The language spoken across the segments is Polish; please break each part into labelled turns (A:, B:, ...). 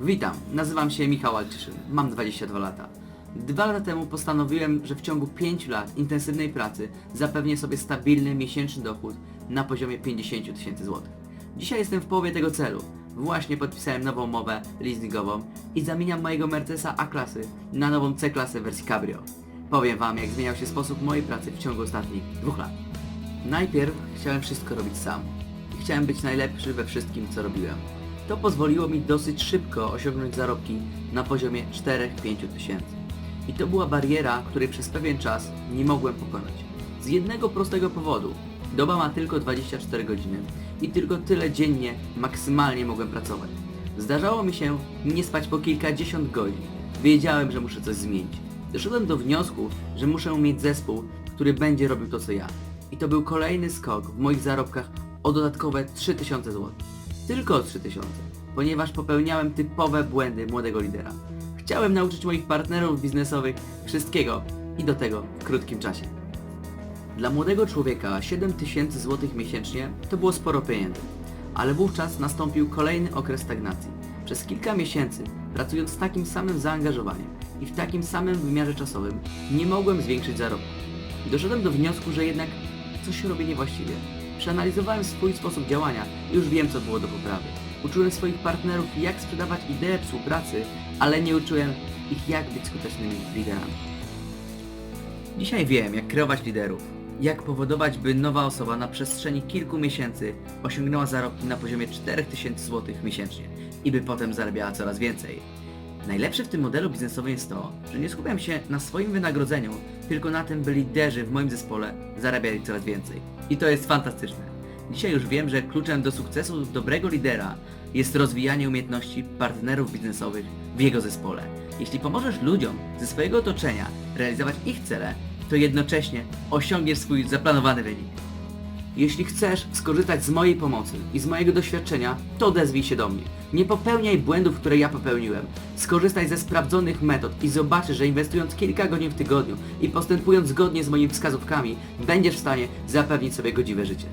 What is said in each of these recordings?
A: Witam, nazywam się Michał Alczyszyn, mam 22 lata. Dwa lata temu postanowiłem, że w ciągu 5 lat intensywnej pracy zapewnię sobie stabilny miesięczny dochód na poziomie 50 tysięcy złotych. Dzisiaj jestem w połowie tego celu. Właśnie podpisałem nową umowę leasingową i zamieniam mojego Mercedesa A-klasy na nową C-klasę wersji Cabrio. Powiem Wam, jak zmieniał się sposób mojej pracy w ciągu ostatnich dwóch lat. Najpierw chciałem wszystko robić sam chciałem być najlepszy we wszystkim, co robiłem. To pozwoliło mi dosyć szybko osiągnąć zarobki na poziomie 4-5 tysięcy. I to była bariera, której przez pewien czas nie mogłem pokonać. Z jednego prostego powodu. Doba ma tylko 24 godziny i tylko tyle dziennie maksymalnie mogłem pracować. Zdarzało mi się nie spać po kilkadziesiąt godzin. Wiedziałem, że muszę coś zmienić. Doszedłem do wniosku, że muszę mieć zespół, który będzie robił to co ja. I to był kolejny skok w moich zarobkach o dodatkowe 3000 zł. Tylko o 3000, ponieważ popełniałem typowe błędy młodego lidera. Chciałem nauczyć moich partnerów biznesowych wszystkiego i do tego w krótkim czasie. Dla młodego człowieka 7000 zł miesięcznie to było sporo pieniędzy, ale wówczas nastąpił kolejny okres stagnacji. Przez kilka miesięcy, pracując z takim samym zaangażowaniem i w takim samym wymiarze czasowym, nie mogłem zwiększyć zarobku. Doszedłem do wniosku, że jednak coś robię niewłaściwie. Przeanalizowałem swój sposób działania i już wiem, co było do poprawy. Uczyłem swoich partnerów, jak sprzedawać ideę współpracy, ale nie uczyłem ich, jak być skutecznymi liderami. Dzisiaj wiem, jak kreować liderów. Jak powodować, by nowa osoba na przestrzeni kilku miesięcy osiągnęła zarobki na poziomie 4000 zł miesięcznie i by potem zarabiała coraz więcej. Najlepsze w tym modelu biznesowym jest to, że nie skupiam się na swoim wynagrodzeniu, tylko na tym, by liderzy w moim zespole zarabiali coraz więcej. I to jest fantastyczne. Dzisiaj już wiem, że kluczem do sukcesu dobrego lidera jest rozwijanie umiejętności partnerów biznesowych w jego zespole. Jeśli pomożesz ludziom ze swojego otoczenia realizować ich cele, to jednocześnie osiągniesz swój zaplanowany wynik. Jeśli chcesz skorzystać z mojej pomocy i z mojego doświadczenia, to odezwij się do mnie. Nie popełniaj błędów, które ja popełniłem. Skorzystaj ze sprawdzonych metod i zobaczysz, że inwestując kilka godzin w tygodniu i postępując zgodnie z moimi wskazówkami, będziesz w stanie zapewnić sobie godziwe życie.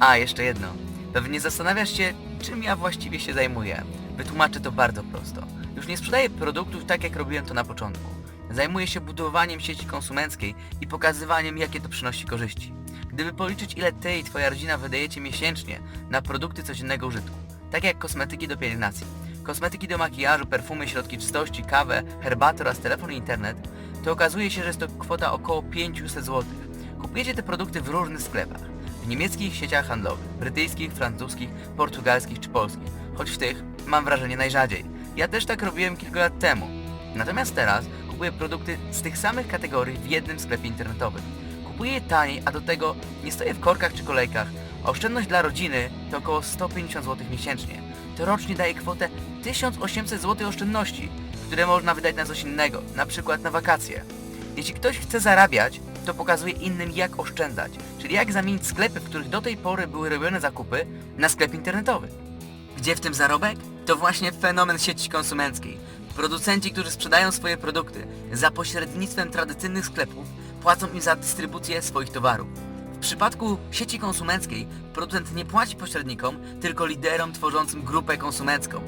B: A, jeszcze jedno. Pewnie zastanawiasz się, czym ja właściwie się zajmuję. Wytłumaczę to bardzo prosto. Już nie sprzedaję produktów tak, jak robiłem to na początku. Zajmuję się budowaniem sieci konsumenckiej i pokazywaniem, jakie to przynosi korzyści. Gdyby policzyć, ile ty i twoja rodzina wydajecie miesięcznie na produkty codziennego użytku, takie jak kosmetyki do pielęgnacji, kosmetyki do makijażu, perfumy, środki czystości, kawę, herbatę oraz telefon i internet, to okazuje się, że jest to kwota około 500 zł. Kupujecie te produkty w różnych sklepach. W niemieckich sieciach handlowych, brytyjskich, francuskich, portugalskich czy polskich, choć w tych mam wrażenie najrzadziej. Ja też tak robiłem kilka lat temu. Natomiast teraz kupuję produkty z tych samych kategorii w jednym sklepie internetowym. Kupuję taniej, a do tego nie stoję w korkach czy kolejkach. Oszczędność dla rodziny to około 150 zł miesięcznie. To rocznie daje kwotę 1800 zł oszczędności, które można wydać na coś innego, na przykład na wakacje. Jeśli ktoś chce zarabiać, to pokazuje innym jak oszczędzać, czyli jak zamienić sklepy, w których do tej pory były robione zakupy, na sklep internetowy. Gdzie w tym zarobek? To właśnie fenomen sieci konsumenckiej. Producenci, którzy sprzedają swoje produkty za pośrednictwem tradycyjnych sklepów, płacą im za dystrybucję swoich towarów. W przypadku sieci konsumenckiej producent nie płaci pośrednikom, tylko liderom tworzącym grupę konsumencką.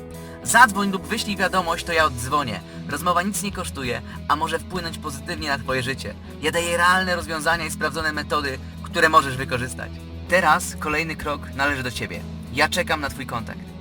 B: Zadzwoń lub wyślij wiadomość, to ja oddzwonię. Rozmowa nic nie kosztuje, a może wpłynąć pozytywnie na Twoje życie. Ja daję realne rozwiązania i sprawdzone metody, które możesz wykorzystać. Teraz kolejny krok należy do Ciebie. Ja czekam na Twój kontakt.